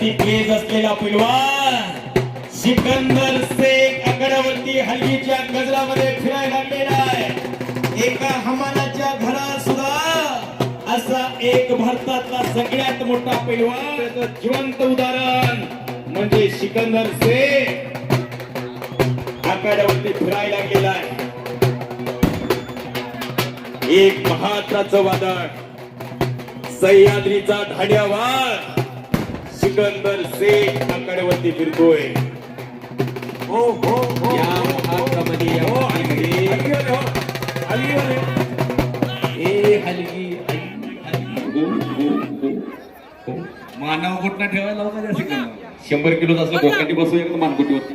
ती तेज असलेला पैलवान सिकंदर शेख आकड्यावरती हल्लीच्या गजरामध्ये फिरायला लागलेला आहे. एका हमानाच्या घरात सुद्धा असा एक भारतातला सगळ्यात मोठा पैलवान जिवंत उदाहरण म्हणजे सिकंदर शेख आखाड्यावरती फिरायला गेलाय एक महात्राचं वादळ सह्याद्रीचा धाड्यावार सिकंदर शेख आखाड्यावरती फिरतोय. हो हो हो. या. ए हलगी. मानव ठेवायला होता त्या शंभर किलो असलं बोकाटी बसू एक मानकुटीवर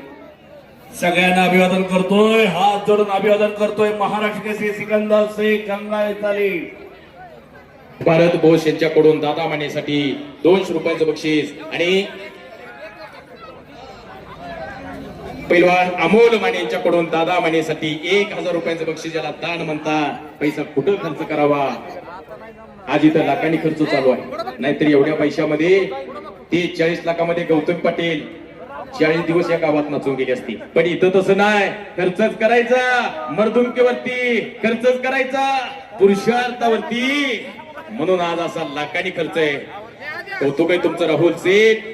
सगळ्यांना अभिवादन करतोय हात जोडून अभिवादन करतोय महाराष्ट्र केसरी सिकंदर शेख गंगा ताली भारत बोस यांच्याकडून दादा मानेसाठी दोनशे रुपयांचं बक्षीस आणि पैलवान अमोल माने यांच्याकडून दादा मानेसाठी एक हजार रुपयांचं बक्षीस ज्याला दान म्हणतात पैसा कुठं खर्च करावा? आज इथं लाखांनी खर्च चालू आहे. नाहीतर एवढ्या पैशामध्ये ते चाळीस लाखामध्ये गौतम पाटील चाळीस दिवस या गावात नाचून गेली असती पण इथं तसं नाही. खर्चच करायचा. मर्दुमकीवरती खर्चच करायचा. पुरुषार्थावरती म्हणून आज असा लाखांनी खर्च आहे. कौतुक आहे तुमचं राहुल सेठ